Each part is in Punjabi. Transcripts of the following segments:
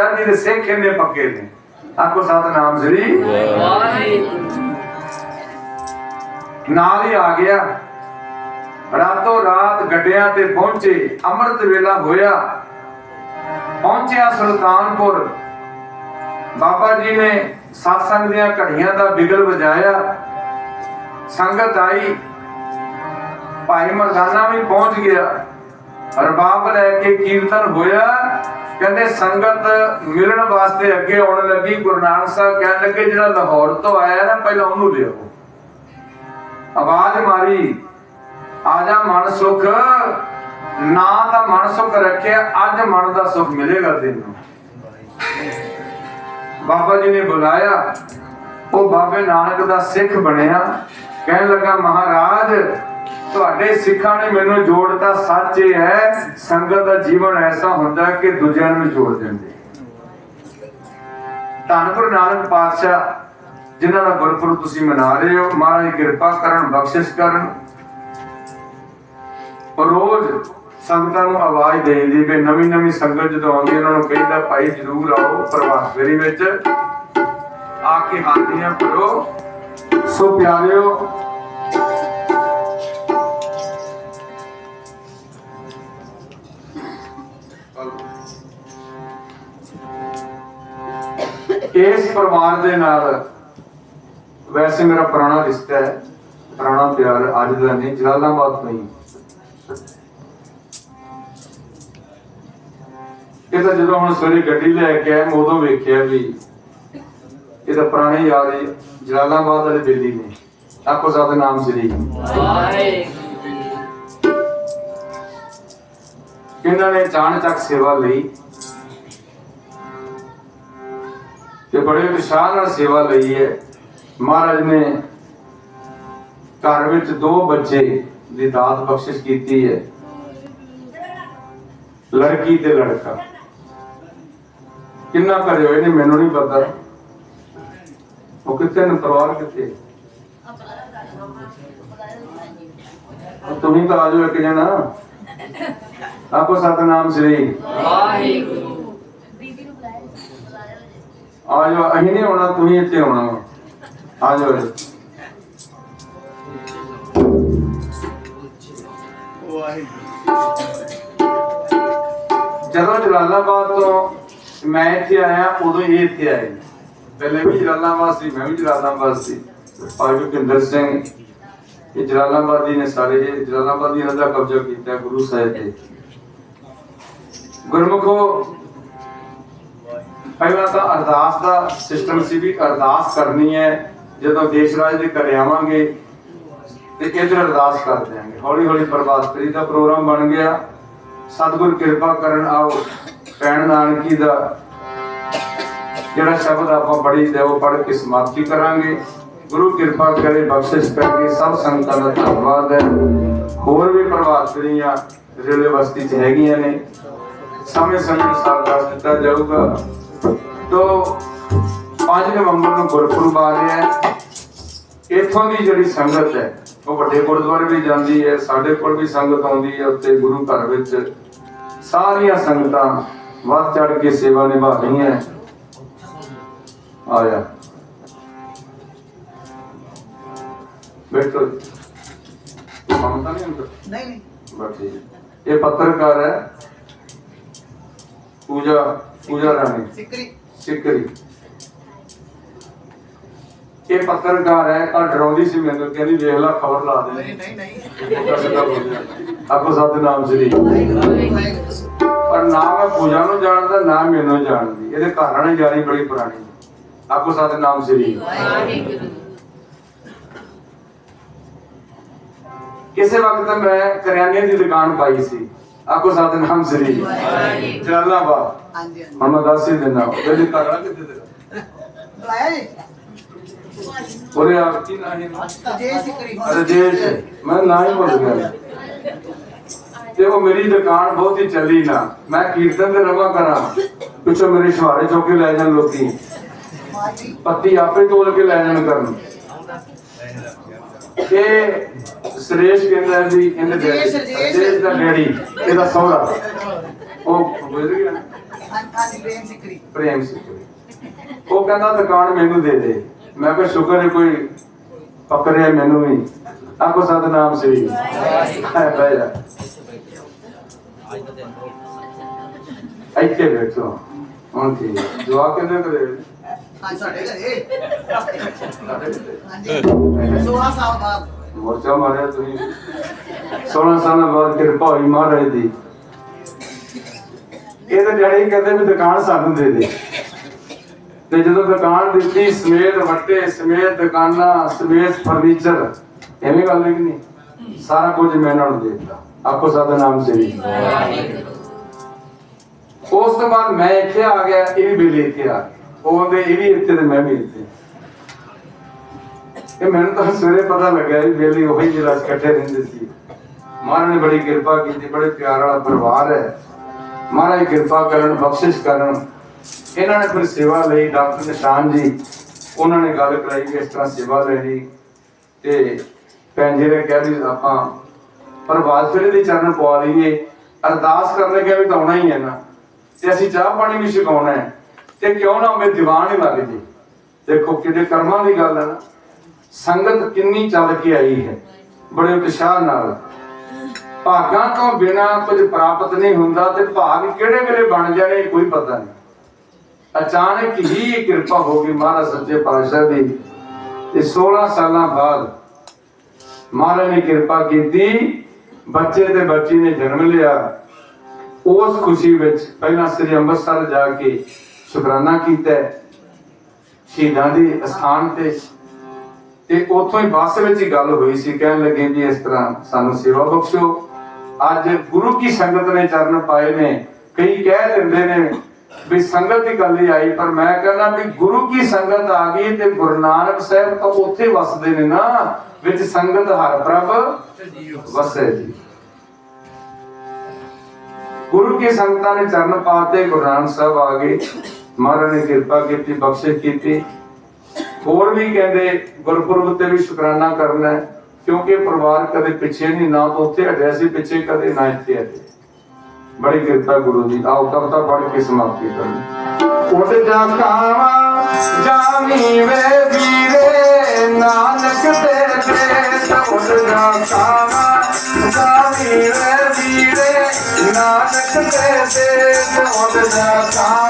ਤਗੜਾ ਜੀ ਸਿੱਖ ਇੰਨੇ ਪੱਕੇ ਨੇ। ਆਖੋ ਸਤਨਾਮ ਸ੍ਰੀ ਨਾਲ ਹੀ ਆ ਗਿਆ। ਰਾਤੋਂ ਰਾਤ ਗੱਡਿਆਂ ਤੇ ਪਹੁੰਚੇ, ਅੰਮ੍ਰਿਤ ਵੇਲਾ ਹੋਇਆ। ਪਹੁੰਚਿਆ ਸੁਲਤਾਨਪੁਰ। ਬਾਬਾ ਜੀ ਨੇ satsang ਦੀਆਂ ਘੜੀਆਂ ਦਾ ਬਿਗਲ ਵਜਾਇਆ। ਸੰਗਤ ਆਈ। ਭਾਈ ਮਰਦਾਨਾ ਵੀ ਪਹੁੰਚ ਗਿਆ। ਰਬਾਬ ਲੈ ਕੇ ਕੀਰਤਨ ਹੋਇਆ। ਕਹਿੰਦੇ ਸੰਗਤ ਮਿਲਣ ਵਾਸਤੇ ਅੱਗੇ ਆਉਣ ਲੱਗੀ, ਗੁਰੂ ਨਾਨਕ ਸਾਹਿਬ ਕਹਿਣ ਲੱਗੇ, ਜਿਹੜਾ ਲਾਹੌਰ ਤੋਂ ਆਇਆ ਨਾ, ਪਹਿਲਾਂ ਉਹਨੂੰ ਲਿਓ ਆਵਾਜ਼ ਮਾਰੀ ਆਜਾ ਮਨ ਸੁਖ, ਨਾ ਦਾ ਮਨ ਸੁਖ ਰੱਖਿਆ, ਅੱਜ ਮਨ ਦਾ ਸੁਖ ਮਿਲੇਗਾ ਤੈਨੂੰ। ਬਾਬਾ ਜੀ ਨੇ ਬੁਲਾਇਆ, ਉਹ ਬਾਬੇ ਨਾਨਕ ਦਾ ਸਿੱਖ ਬਣਿਆ। ਕਹਿਣ ਲੱਗਾ, ਮਹਾਰਾਜ ਤੁਹਾਡੇ ਸਿੱਖਾਂ ਨੇ ਮੈਨੂੰ ਜੋੜਤਾ ਸੱਚ ਇਹ ਹੈ, ਸੰਗਤ ਦਾ ਜੀਵਨ ਐਸਾ ਹੁੰਦਾ ਕਿ ਦੂਜਿਆਂ ਨੂੰ ਜੋੜ ਦਿੰਦੇ। ਧੰਨ ਗੁਰੂ ਨਾਨਕ ਪਾਤਸ਼ਾਹ, ਜਿਨ੍ਹਾਂ ਦਾ ਗੁਰਪੁਰਬ ਤੁਸੀਂ ਮਨਾ ਰਹੇ ਹੋ, ਮਹਾਰਾਜ ਕਿਰਪਾ ਕਰਨ, ਬਖਸ਼ਿਸ਼ ਕਰਨ। ਰੋਜ਼ ਸੰਗਤਾਂ ਨੂੰ ਆਵਾਜ਼ ਦੇਈਦੀ ਵੀ ਨਵੀਂ ਨਵੀਂ ਸੰਗਤ ਜਦੋਂ ਆਉਂਦੀ, ਉਹਨਾਂ ਨੂੰ ਕਹਿੰਦਾ, ਭਾਈ ਜਰੂਰ ਆਓ ਪ੍ਰਭਾਤ ਵਿੱਚ। ਆ ਕੇ ਹਾਜ਼ਰੀਆਂ ਭਰੋ। ਸੋ ਪਿਆਰਿਓ ਇਸ ਪਰਿਵਾਰ ਦੇ ਨਾਲ ਵੈਸੇ ਮੇਰਾ ਪੁਰਾਣਾ ਰਿਸ਼ਤਾ ਹੈ ਪੁਰਾਣਾ ਪਿਆਰ ਅੱਜ ਦਾ ਨਹੀਂ ਜਲਾਲਾਬਾਦ ਤੋਂ ਹੀ। ਇਹ ਤਾਂ ਜਦੋਂ ਹੁਣ ਸਵੇਰੇ ਗੱਡੀ ਲੈ ਕੇ ਆਇਆ ਮੈਂ ਉਦੋਂ ਵੇਖਿਆ ਵੀ ਇਹ ਤਾਂ ਪੁਰਾਣੇ ਯਾਰ ਜਲਾਲਾਬਾਦ ਵਾਲੇ ਬੇਲੀ ਨੇ। ਆਖੋ ਸਾਧ ਨਾਮ ਸ੍ਰੀ। ਕਿਹਨਾਂ ਨੇ ਜਾਣ ਚੱਕ ਸੇਵਾ ਲਈ। ਤੇ ਬੜੇ ਵਿਸ਼ਾਲ ਨਾਲ ਸੇਵਾ ਲਈ ਹੈ। ਮਹਾਰਾਜ ਨੇ ਘਰ ਵਿੱਚ ਦੋ ਬੱਚੇ ਦੀ ਦਾਤ ਬਖਸ਼ਿਸ਼ ਕੀਤੀ ਹੈ। ਲੜਕੀ ਤੇ ਲੜਕਾ। ਕਿੰਨਾ ਕਰੇ ਹੋਏ ਨੇ, ਮੈਨੂੰ ਨਹੀਂ ਪਤਾ। ਉਹ ਕਿੱਥੇ ਨੇ, ਪਰਿਵਾਰ ਕਿੱਥੇ? ਉਹ ਤੁਸੀਂ ਤਾਂ ਆਜੋ ਇੱਕ ਜਣਾ। ਆਪੋ ਸਤਨਾਮ ਸ੍ਰੀ ਆਜੋ, ਅਸੀਂ ਨਹੀਂ ਆਉਣਾ, ਤੁਸੀਂ ਇੱਥੇ ਆਉਣਾ ਵਾ। ਆਜੋ ਜਦੋਂ ਜਲਾਲਾਬਾਦ ਤੋਂ ਮੈਂ ਇੱਥੇ ਆਇਆ, ਉਦੋਂ ਇਹ ਇੱਥੇ ਆਏ। ਪਹਿਲੇ ਵੀ ਜਲਾਲਾਬਾਦ ਸੀ, ਮੈਂ ਵੀ ਜਲਾਲਾਬਾਦ ਸੀ। ਭਾਈ ਭੁਪਿੰਦਰ ਸਿੰਘ, ਇਹ ਜਲਾਲਾਬਾਦੀ ਨੇ ਸਾਰੇ ਇਹ ਜਲਾਲਾਬਾਦੀ ਦਾ ਕਬਜ਼ਾ ਕੀਤਾ ਗੁਰੂ ਸਾਹਿਬ ਦੇ ਗੁਰਮੁਖੋ ਪਹਿਲਾਂ ਤਾਂ ਅਰਦਾਸ ਦਾ ਸਿਸਟਮ ਸੀ ਵੀ ਅਰਦਾਸ ਕਰਨੀ ਹੈ, ਜਦੋਂ ਦੇਸ਼ ਰਾਜ ਦੇ ਘਰੇ ਤੇ ਇਧਰ ਅਰਦਾਸ ਕਰ ਦਿਆਂਗੇ। ਹੌਲੀ ਹੌਲੀ ਪ੍ਰਭਾਤ ਦਾ ਪ੍ਰੋਗਰਾਮ ਬਣ ਗਿਆ। ਸਤਿਗੁਰ ਕਿਰਪਾ ਕਰਨ ਆਓ, ਭੈਣ ਨਾਨਕੀ ਦਾ ਜਿਹੜਾ ਸ਼ਬਦ ਆਪਾਂ ਪੜ੍ਹੀ ਤੇ ਉਹ ਪੜ੍ਹ ਕੇ ਸਮਾਪਤੀ ਕਰਾਂਗੇ। ਗੁਰੂ ਕਿਰਪਾ ਕਰੇ, ਬਖਸ਼ਿਸ਼ ਕਰਕੇ ਸਭ ਸੰਗਤਾਂ ਦਾ ਧੰਨਵਾਦ ਹੈ। ਹੋਰ ਵੀ ਪ੍ਰਭਾਤ ਫੇਰੀਆਂ ਰੇਲਵੇ ਬਸਤੀ 'ਚ ਹੈਗੀਆਂ ਨੇ। ਸਮੇਂ ਸਮੇਂ ਅਨੁਸਾਰ ਦਿੱਤਾ ਜਾਊਗਾ। ਤੋਂ 5 ਨਵੰਬਰ ਨੂੰ ਗੁਰਪੁਰਬ ਆ ਰਿਹਾ ਹੈ। ਇੱਥੋਂ ਦੀ ਜਿਹੜੀ ਸੰਗਤ ਹੈ ਉਹ ਵੱਡੇ ਗੁਰਦੁਆਰੇ ਵੀ ਜਾਂਦੀ ਹੈ ਸਾਡੇ ਕੋਲ ਵੀ ਸੰਗਤ ਆਉਂਦੀ ਹੈ ਉੱਤੇ ਗੁਰੂ ਘਰ ਵਿੱਚ। ਸਾਰੀਆਂ ਸੰਗਤਾਂ ਵੱਧ ਚੜ ਕੇ ਸੇਵਾ ਨਿਭਾ ਰਹੀਆਂ ਆਇਆ। ਬੈਠੋ ਮਮਤਾ ਨਹੀਂ ਅੰਦਰ ਨਹੀਂ ਨਹੀਂ। ਬਸ ਠੀਕ ਹੈ। ਇਹ ਪੱਤਰਕਾਰ ਹੈ। ਪੂਜਾ ਪੂਜਾ ਰਾਣੀ। ਸਿਕਰੀ। ਸਿੱਕਰੀ। ਇਹ ਪੱਤਰਕਾਰ ਹੈ ਕੱਲ ਡਰਾਉਂਦੀ ਸੀ ਮੈਨੂੰ ਕਹਿੰਦੀ ਵੇਖ ਲੈ ਖਬਰ ਲਾ ਦੇ। ਨਹੀਂ ਨਹੀਂ ਨਹੀਂ। ਆਪੋ ਸਤ ਨਾਮ ਸ੍ਰੀ। ਪਰ ਨਾ ਮੈਂ ਪੂਜਾ ਨੂੰ ਜਾਣਦਾ ਨਾ ਮੈਨੂੰ ਜਾਣਦੀ। ਇਹਦੇ ਘਰਾਂ ਨਾਲ ਯਾਰੀ ਬੜੀ ਪੁਰਾਣੀ। ਆਪੋ ਸਤ ਨਾਮ ਸ੍ਰੀ। ਕਿਸੇ ਵਕਤ ਮੈਂ ਕਰਿਆਨੇ ਦੀ ਦੁਕਾਨ ਪਾਈ ਸੀ। ਆਪੋ ਸਤ ਨਾਮ ਸ੍ਰੀ ਜਲਾਲਾਬਾਦ ਹਾਂਜੀ ਹਾਂਜੀ ਹੁਣ ਮੈਂ ਦੱਸ ਹੀ ਦਿੰਦਾ ਉਹਦੇ ਘਰ ਵਾਲਾ ਕਿੱਥੇ ਤੇਰਾ ਬੁਲਾਇਆ ਜੀ ਉਹਦੇ ਆਪ ਕੀ ਨਾ ਹੈ ਜੇ ਸਿਕਰੀ ਰਜੇਸ਼ ਮੈਂ ਨਾ ਹੀ ਭੁੱਲ ਗਿਆ ਤੇ ਉਹ ਮੇਰੀ ਦੁਕਾਨ ਬਹੁਤ ਹੀ ਚੱਲੀ ਨਾ ਮੈਂ ਕੀਰਤਨ ਤੇ ਰਵਾ ਕਰਾਂ ਪਿੱਛੋਂ ਮੇਰੇ ਸ਼ਵਾਰੇ ਚੌਕ ਕੇ ਲੈ ਜਾਣ ਲੋਕੀ ਮਾਜੀ ਪੱਤੀ ਆਪੇ ਤੋਲ ਕੇ ਲੈ ਜਾਣ ਕਰਨ ਇਹ ਸੁਰੇਸ਼ ਕਹਿੰਦਾ ਵੀ ਇਹਨੇ ਰਜੇਸ਼। ਰਜੇਸ਼ ਦਾ ਡੈਡੀ ਇਹਦਾ ਸਹੁਰਾ। ਉਹ ਗੁਜ਼ਰ ਗਿਆ ਹਾਂਜੀ ਹਾਂਜੀ ਪ੍ਰੇਮ ਸਿਕਰੀ। ਪ੍ਰੇਮ ਸਿਕਰੀ। ਉਹ ਕਹਿੰਦਾ ਦੁਕਾਨ ਮੈਨੂੰ ਦੇ ਦੇ। ਮੈਂ ਕਿਹਾ ਸ਼ੁਕਰ ਹੈ ਕੋਈ ਪਕੜਿਆ ਮੈਨੂੰ ਵੀ। ਆਖੋ ਸਤਨਾਮ ਸ੍ਰੀ। ਬਹਿ ਜਾ। ਇੱਥੇ ਬੈਠੋ। ਹੁਣ ਠੀਕ। ਜਵਾਬ ਕਿੰਨੇ ਕਰੇ ਹਾਂ ਸਾਡੇ ਘਰੇ। ਸਾਡੇ ਹਾਂਜੀ। 16 ਸਾਲ ਬਾਅਦ। ਮੋਰਚਾ ਮਾਰਿਆ ਤੁਸੀਂ। 16 ਸਾਲਾਂ ਬਾਅਦ ਕਿਰਪਾ ਹੋਈ ਮਹਾਰਾਜ ਦੀ। ਇਹ ਤਾਂ ਜਿਹੜੇ ਕਹਿੰਦੇ ਵੀ ਦੁਕਾਨ ਸਾਨੂੰ ਦੇ ਦੇ। ਤੇ ਜਦੋਂ ਦੁਕਾਨ ਦਿੱਤੀ, ਸਮੇਤ ਵੱਟੇ, ਸਮੇਤ ਦੁਕਾਨਾਂ, ਸਮੇਤ ਫਰਨੀਚਰ ਐਵੇਂ ਗੱਲ ਹੈ ਕਿ ਨਹੀਂ? ਸਾਰਾ ਕੁਝ ਮੈਂ ਇਹਨਾਂ ਦੇ ਦਿੱਤਾ। ਆਪੋ ਸਾਦਾ ਨਾਮ ਸ੍ਰੀ ਉਸ ਤੋਂ ਬਾਅਦ ਮੈਂ ਇੱਥੇ ਆ ਗਿਆ, ਇਹ ਵੀ ਬਿਲ ਇੱਥੇ ਆ ਗਿਆ। ਉਹ ਇਹ ਵੀ ਇੱਥੇ ਤੇ ਮੈਂ ਵੀ ਇੱਥੇ। ਇਹ ਮੈਨੂੰ ਤਾਂ ਸਵੇਰੇ ਪਤਾ ਲੱਗਿਆ ਵੀ ਬੇਲੀ ਉਹੀ ਜਿਹੜਾ ਇਕੱਠੇ ਰਹਿੰਦੇ ਸੀ। ਮਹਾਰਾਜ ਨੇ ਬੜੀ ਕਿਰਪਾ ਕੀਤੀ, ਬੜੇ ਪਿਆਰ ਵਾਲਾ ਪਰਿਵਾਰ ਹੈ। ਮਹਾਰਾਜ ਕਿਰਪਾ ਕਰਨ, ਬਖਸ਼ਿਸ਼ ਕਰਨ। ਇਹਨਾਂ ਨੇ ਫਿਰ ਸੇਵਾ ਲਈ, ਡਾਕਟਰ ਨਿਸ਼ਾਨ ਜੀ, ਉਹਨਾਂ ਨੇ ਗੱਲ ਕਰਾਈ ਕਿ ਇਸ ਤਰ੍ਹਾਂ ਸੇਵਾ ਲੈਣੀ। ਤੇ ਭੈਣ ਜੀ ਨੇ ਕਿਹਾ ਵੀ ਆਪਾਂ ਪ੍ਰਭਾਤ ਫੇਰੇ ਦੇ ਚਰਨ ਪਵਾ ਲਈਏ। ਅਰਦਾਸ ਕਰਨ ਲੱਗਿਆ ਵੀ ਤਾਂ ਆਉਣਾ ਹੀ ਹੈ ਨਾ। ਤੇ ਅਸੀਂ ਚਾਹ ਪਾਣੀ ਵੀ ਛਕਾਉਣਾ ਹੈ। ਤੇ ਕਿਉਂ ਨਾ ਮੇ ਦੀਵਾਨ ਹੀ ਲੱਗ ਜੀ। ਦੇਖੋ ਕਿਹਦੇ ਕਰਮਾਂ ਦੀ ਗੱਲ ਹੈ ਨਾ। ਸੰਗਤ ਕਿੰਨੀ ਚੱਲ ਕੇ ਆਈ ਹੈ। ਬੜੇ ਉਤਸ਼ਾਹ ਨਾਲ। ਭਾਗਾਂ ਤੋਂ ਬਿਨਾ ਕੁਝ ਪ੍ਰਾਪਤ ਨਹੀਂ ਹੁੰਦਾ ਤੇ ਭਾਗ ਕਿਹੜੇ ਵੇਲੇ ਬਣ ਜਾਣੇ ਕੋਈ ਪਤਾ ਨਹੀਂ। ਅਚਾਨਕ ਹੀ ਇਹ ਕਿਰਪਾ ਹੋ ਗਈ ਮਹਾਰਾਜ ਸੱਚੇ ਪਾਤਸ਼ਾਹ ਦੀ ਤੇ 16 ਸਾਲਾਂ ਬਾਅਦ ਮਹਾਰਾਜ ਨੇ ਕਿਰਪਾ ਕੀਤੀ, ਬੱਚੇ ਤੇ ਬੱਚੀ ਨੇ ਜਨਮ ਲਿਆ। ਉਸ ਖੁਸ਼ੀ ਵਿੱਚ ਪਹਿਲਾਂ ਸ੍ਰੀ ਅੰਮ੍ਰਿਤਸਰ ਜਾ ਕੇ ਸ਼ੁਕਰਾਨਾ ਕੀਤਾ। ਸ਼ਹੀਦਾਂ ਦੇ ਅਸਥਾਨ ਤੇ ਤੇ ਉੱਥੋਂ ਹੀ ਬੱਸ ਵਿੱਚ ਹੀ ਗੱਲ ਹੋਈ ਸੀ, ਕਹਿਣ ਲੱਗੇ ਜੀ ਇਸ ਤਰ੍ਹਾਂ ਸਾਨੂੰ ਸੇਵਾ ਬਖਸ਼ੋ ਅੱਜ ਗੁਰੂ ਕੀ ਸੰਗਤ ਨੇ ਚਰਨ ਪਾਏ ਨੇ, ਕਈ ਕਹਿ ਦਿੰਦੇ ਨੇ ਵੀ ਸੰਗਤ ਦੀ ਗੱਲ ਹੀ ਆਈ, ਪਰ ਮੈਂ ਕਹਿੰਦਾ ਵੀ ਗੁਰੂ ਕੀ ਸੰਗਤ ਆ ਗਈ ਤੇ ਗੁਰੂ ਨਾਨਕ ਸਾਹਿਬ ਤਾਂ ਉੱਥੇ ਵਸਦੇ ਨੇ ਨਾ, ਵਿੱਚ ਸੰਗਤ ਹਰ ਪ੍ਰਭ ਵਸੇ ਜੀ। ਗੁਰੂ ਕੀ ਸੰਗਤਾਂ ਨੇ ਚਰਨ ਪਾਤੇ ਗੁਰੂ ਨਾਨਕ ਸਾਹਿਬ ਆ ਗਏ। ਮਹਾਰਾਜ ਨੇ ਕਿਰਪਾ ਕੀਤੀ, ਬਖਸ਼ਿਸ਼ ਕੀਤੀ। ਹੋਰ ਵੀ ਕਹਿੰਦੇ ਗੁਰਪੁਰਬ ਤੇ ਵੀ ਸ਼ੁਕਰਾਨਾ ਕਰਨਾ ਕਿਉਂਕਿ ਪਰਿਵਾਰ ਕਦੇ ਪਿੱਛੇ ਨਹੀਂ, ਨਾ ਤਾਂ ਉੱਥੇ ਹਟਿਆ ਸੀ, ਪਿੱਛੇ ਕਦੇ ਨਾ ਇੱਥੇ ਹਟੇ ਬੜੀ ਕਿਰਪਾ ਗੁਰੂ ਦੀ, ਆਓ ਕਵਤਾ ਪੜ੍ਹ ਕੇ ਸਮਾਪਤੀ ਕਰਾਂ ਉੱਡ ਜਾ ਕਾਵਾ ਜਾਮੀ ਵੇ ਵੀਰੇ, ਨਾਨਕ ਤੇ ਤੇ ਉੱਡ ਜਾ ਕਾਵਾ ਜਾਮੀ ਵੇ ਵੀਰੇ, ਨਾਨਕ ਤੇ ਤੇ ਉੱਡ ਜਾ ਕਾਵਾ।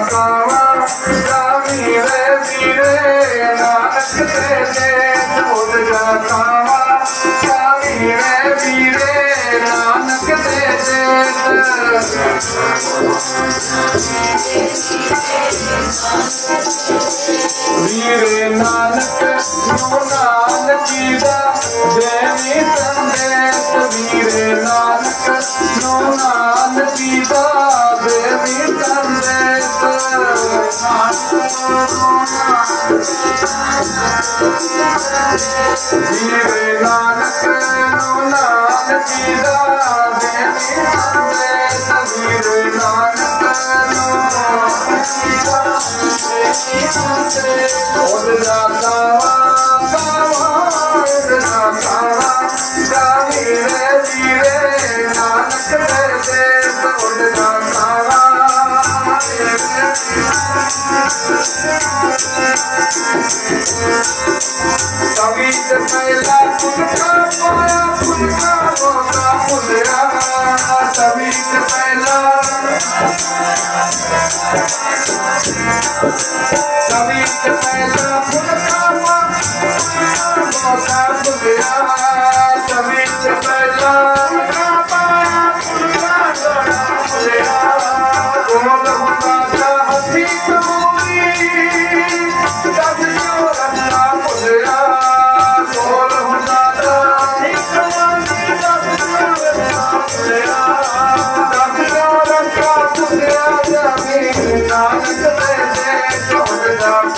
ਵੀਰੇ ਨਾਨਕ ਨੋ ਨਾਨਕੀ ਦਾ ਦੇਵੀ ਸੰਦੇਸ਼ ਵੀਰੇ ਨਾਨਕ ਨੋ ਨਾਨਕੀ ਦਾ ਦੇਵੀ ਸੰਦੇਸ਼ ਵੀਰੇ ਨਾਨਕ ਨੋ ਨਾਨਕੀ ਦਾ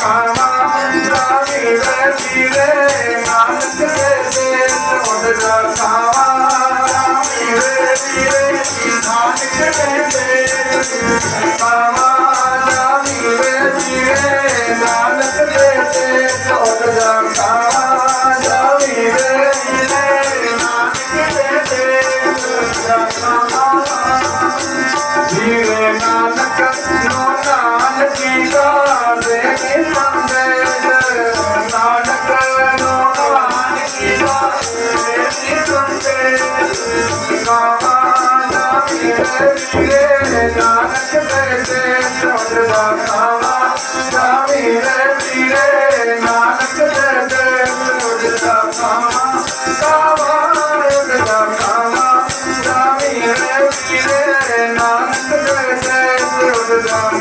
I am the Ramana, Ramana,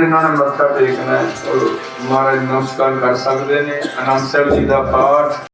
ਜਿਨ੍ਹਾਂ ਨੇ ਮੱਥਾ ਟੇਕਣਾ ਉਹ ਮਹਾਰਾਜ ਨਮਸਕਾਰ ਕਰ ਸਕਦੇ ਨੇ। ਅਨੰਦ ਸਾਹਿਬ ਜੀ ਦਾ ਪਾਠ